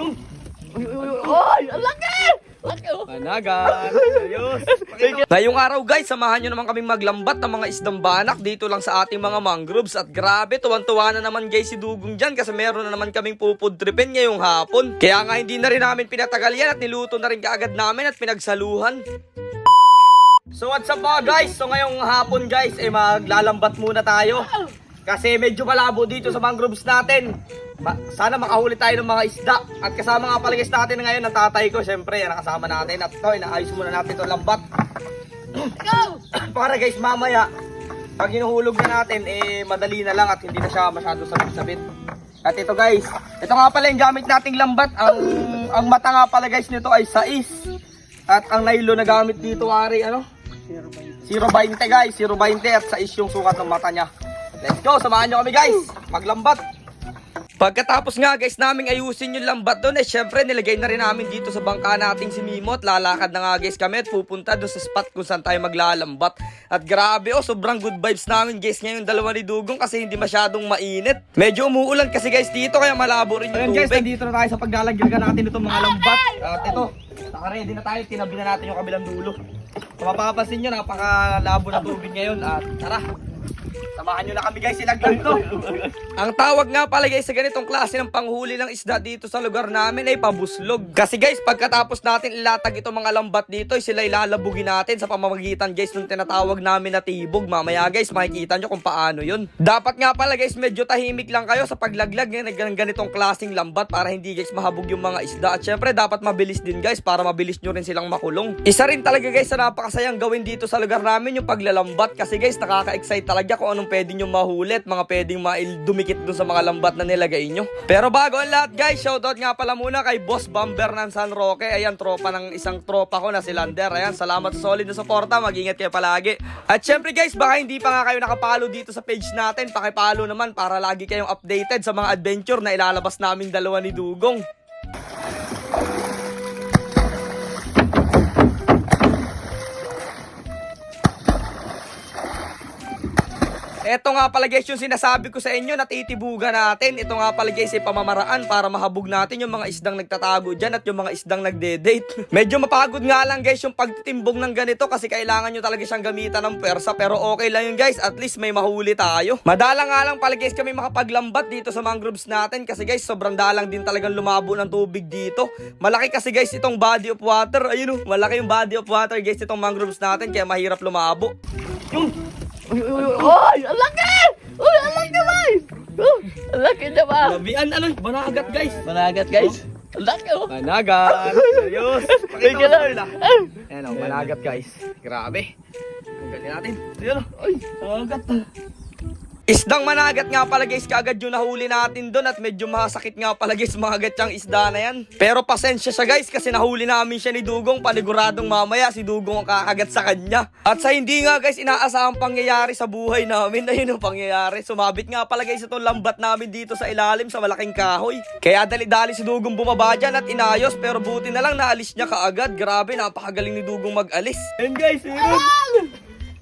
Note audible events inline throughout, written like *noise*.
Uy! Ang laki! Laki, oh! Panagan. Ayos. Ngayong araw guys, samahan nyo naman kaming maglambat ng mga isdang banak dito lang sa ating mga mangroves. At grabe, tuwan-tuwa na naman guys si Dugong dyan kasi meron na naman kaming pupudripin ngayong hapon. Kaya nga hindi na rin namin pinatagal yan at niluto na rin kaagad namin at pinagsaluhan. So what's up mga guys? So ngayong hapon guys, eh maglalambat muna tayo. Kasi medyo malabo dito sa mangroves natin. Ma- sana makahuli tayo ng mga isda. At kasama nga pala guys natin ngayon ang tatay ko. Siyempre, yan ang kasama natin. At ito, inaayos muna natin itong lambat. Go! *clears throat* Para guys, mamaya, pag hinuhulog na natin, eh madali na lang at hindi na siya masyado sabit-sabit. At ito guys, ito nga pala yung gamit nating lambat. Ang, ang mata nga pala guys nito ay sais. At ang nylon na gamit dito, ari, ano? 0.20 guys, 0.20 at sais yung sukat ng mata niya. Let's go, samahan nyo kami guys, maglambat. Pagkatapos nga guys naming ayusin yung lambat doon eh syempre nilagay na rin namin dito sa bangka nating si Mimo at lalakad na nga guys kami at pupunta doon sa spot kung saan tayo maglalambat. At grabe oh sobrang good vibes namin guys ngayon dalawa ni Dugong kasi hindi masyadong mainit. Medyo umuulan kasi guys dito kaya malabo rin yung tubig. guys, nandito na tayo sa paglalagyan natin itong mga lambat. At ito, naka-ready na tayo, tinabi na natin yung kabilang dulo. Kung mapapansin nyo, napakalabo na tubig ngayon at tara, Samahan nyo na kami guys, ilaglag to. Ang tawag nga pala guys sa ganitong klase ng panghuli ng isda dito sa lugar namin ay pabuslog. Kasi guys, pagkatapos natin ilatag itong mga lambat dito, sila ilalabugin natin sa pamamagitan guys ng tinatawag namin na tibog. Mamaya guys, makikita nyo kung paano yun. Dapat nga pala guys, medyo tahimik lang kayo sa paglaglag ng ganitong klaseng lambat para hindi guys mahabog yung mga isda. At syempre, dapat mabilis din guys para mabilis nyo rin silang makulong. Isa rin talaga guys sa napakasayang gawin dito sa lugar namin yung paglalambat kasi guys, nakaka-excite talaga kung anong pwede nyo mahulit, mga pwedeng maildumikit dun sa mga lambat na nilagay nyo. Pero bago ang lahat guys, shoutout nga pala muna kay Boss Bomber ng San Roque. Ayan, tropa ng isang tropa ko na si Lander. Ayan, salamat sa solid na suporta. Mag-ingat kayo palagi. At syempre guys, baka hindi pa nga kayo nakapalo dito sa page natin, pakipalo naman para lagi kayong updated sa mga adventure na ilalabas naming dalawa ni Dugong. Ito nga pala guys yung sinasabi ko sa inyo na titibugan natin. Ito nga pala guys ay pamamaraan para mahabog natin yung mga isdang nagtatago dyan at yung mga isdang nagde-date. *laughs* Medyo mapagod nga lang guys yung pagtitimbog ng ganito kasi kailangan nyo talaga siyang gamitan ng pwersa pero okay lang yun guys at least may mahuli tayo. Madala nga lang pala guys kami makapaglambat dito sa mangroves natin kasi guys sobrang dalang din talagang lumabo ng tubig dito. Malaki kasi guys itong body of water. Ayun oh, malaki yung body of water guys itong mangroves natin kaya mahirap lumabo. Yung Uy, uy, uy, uy! Ang laki! Uy, ang laki naman! Oh, ang laki naman! Labian ano, managat guys. Managat, guys! Ang laki, oh! Managat. Serious. Ay, Pakita ganun. sila. Ayan o, managat guys. Grabe. Ang galing natin. Ayan o. Uy, managat! Isdang managat nga pala guys, kaagad yung nahuli natin doon at medyo masakit nga pala guys mga gatyang isda na yan. Pero pasensya siya guys kasi nahuli namin siya ni Dugong, paniguradong mamaya si Dugong ang kakagat sa kanya. At sa hindi nga guys inaasahang pangyayari sa buhay namin, *laughs* ayun ang pangyayari. Sumabit nga pala guys itong lambat namin dito sa ilalim sa malaking kahoy. Kaya dali-dali si Dugong bumaba dyan at inayos pero buti na lang naalis niya kaagad. Grabe, napakagaling ni Dugong mag-alis. And guys, meron.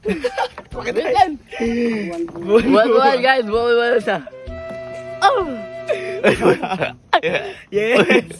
Bilan! Buwan, buwan, guys! Buwan, buwan siya! Oh! *laughs* Yes!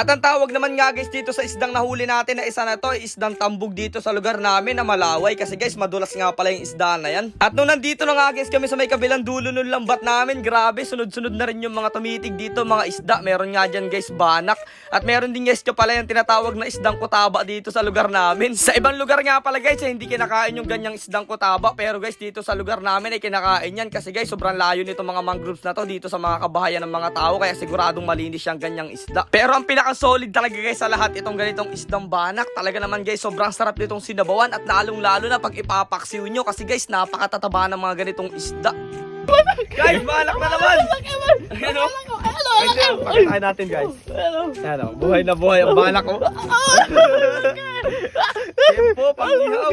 At ang tawag naman nga guys dito sa isdang nahuli natin na isa na to isdang tambog dito sa lugar namin na Malaway kasi guys madulas nga pala yung isda na yan. At nung nandito na nga guys kami sa may kabilang dulo ng lambat namin, grabe sunod-sunod na rin yung mga tumitig dito mga isda. Meron nga dyan guys banak at meron din guys ka pala yung tinatawag na isdang kutaba dito sa lugar namin. Sa ibang lugar nga pala guys eh, hindi kinakain yung ganyang isdang kutaba pero guys dito sa lugar namin ay kinakain yan kasi guys sobrang layo nito mga mangroves na to dito sa mga kabahayan ng mga tao kaya siguradong malinis yung ganyang isda. Pero ang pinaka solid talaga guys sa lahat itong ganitong isdang banak. Talaga naman guys sobrang sarap nitong sinabawan at lalong lalo na pag ipapaksiw nyo kasi guys napakatataba ng mga ganitong isda. guys, banak na naman! Ano? Ano? Pakitahin natin guys. Ano? Buhay na buhay ang banak ko. Tempo, pang-ihaw.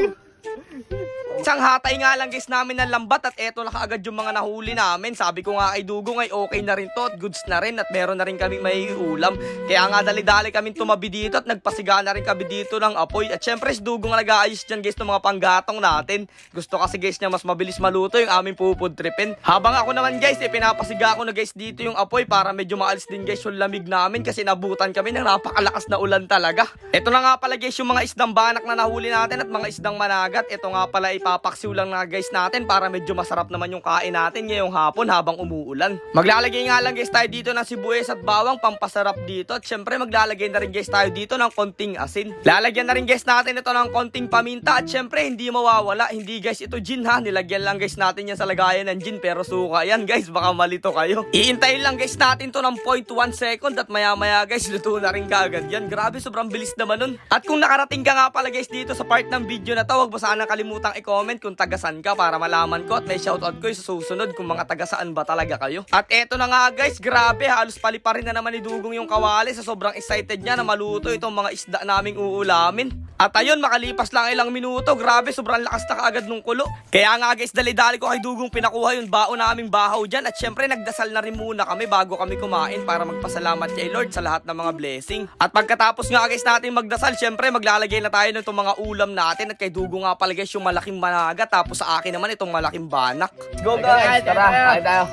Isang hatay nga lang guys namin ng lambat at eto na kaagad yung mga nahuli namin. Sabi ko nga kay Dugong ay okay na rin to at goods na rin at meron na rin kami may ulam. Kaya nga dali-dali kami tumabi dito at nagpasiga na rin kami dito ng apoy. At syempre si Dugong nag-aayos dyan guys ng mga panggatong natin. Gusto kasi guys niya mas mabilis maluto yung aming pupudtripin. Habang ako naman guys, eh, pinapasiga ko na guys dito yung apoy para medyo maalis din guys yung lamig namin kasi nabutan kami ng napakalakas na ulan talaga. Ito na nga pala guys yung mga isdang banak na nahuli natin at mga isdang managat. Ito nga pala ipapaksiw lang na guys natin para medyo masarap naman yung kain natin ngayong hapon habang umuulan. Maglalagay nga lang guys tayo dito ng sibuyas at bawang pampasarap dito at syempre maglalagay na rin guys tayo dito ng konting asin. Lalagyan na rin guys natin ito ng konting paminta at syempre hindi mawawala. Hindi guys ito gin ha. Nilagyan lang guys natin yan sa lagayan ng gin pero suka yan guys baka malito kayo. Iintayin lang guys natin to ng 0.1 second at maya maya guys luto na rin kaagad yan. Grabe sobrang bilis naman nun. At kung nakarating ka nga pala guys dito sa part ng video na to huwag mo sana kalimutang i-comment kung tagasan ka para malaman ko at may shoutout ko sa susunod kung mga tagasaan ba talaga kayo. At eto na nga guys, grabe halos paliparin na naman ni Dugong yung kawali sa sobrang excited niya na maluto itong mga isda naming uulamin. At ayun, makalipas lang ilang minuto, grabe, sobrang lakas na kaagad nung kulo. Kaya nga guys, dali-dali ko kay Dugong pinakuha yung baon naming bahaw dyan. At syempre, nagdasal na rin muna kami bago kami kumain para magpasalamat kay Lord sa lahat ng mga blessing. At pagkatapos nga guys natin magdasal, syempre, maglalagay na tayo ng mga ulam natin. At kay Dugong nga pala guys, yung malaking managa. Tapos sa akin naman, itong malaking banak. Go guys, tara, kain tayo.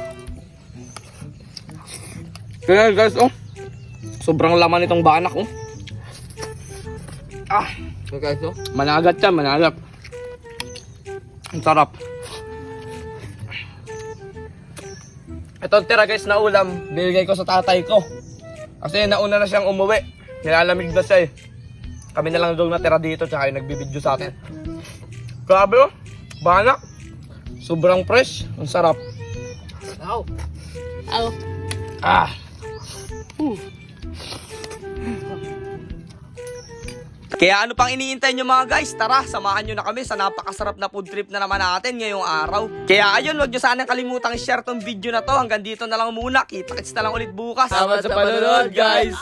Kaya guys, oh. Sobrang laman itong banak, oh. Ah, Okay, guys, oh. managat yan, managat. Ang sarap. Ito ang tira guys na ulam, binigay ko sa tatay ko. Kasi nauna na siyang umuwi. Nilalamig na siya eh. Kami na lang doon natira dito tsaka yung nagbibideo sa atin. Grabe oh, banak. Sobrang fresh, ang sarap. Ow. Ow. Ah. Kaya ano pang iniintay nyo mga guys? Tara, samahan nyo na kami sa napakasarap na food trip na naman natin ngayong araw. Kaya ayun, huwag nyo sanang kalimutang i-share tong video na to. Hanggang dito na lang muna. Kita-kits na lang ulit bukas. Salamat sa panonood, guys.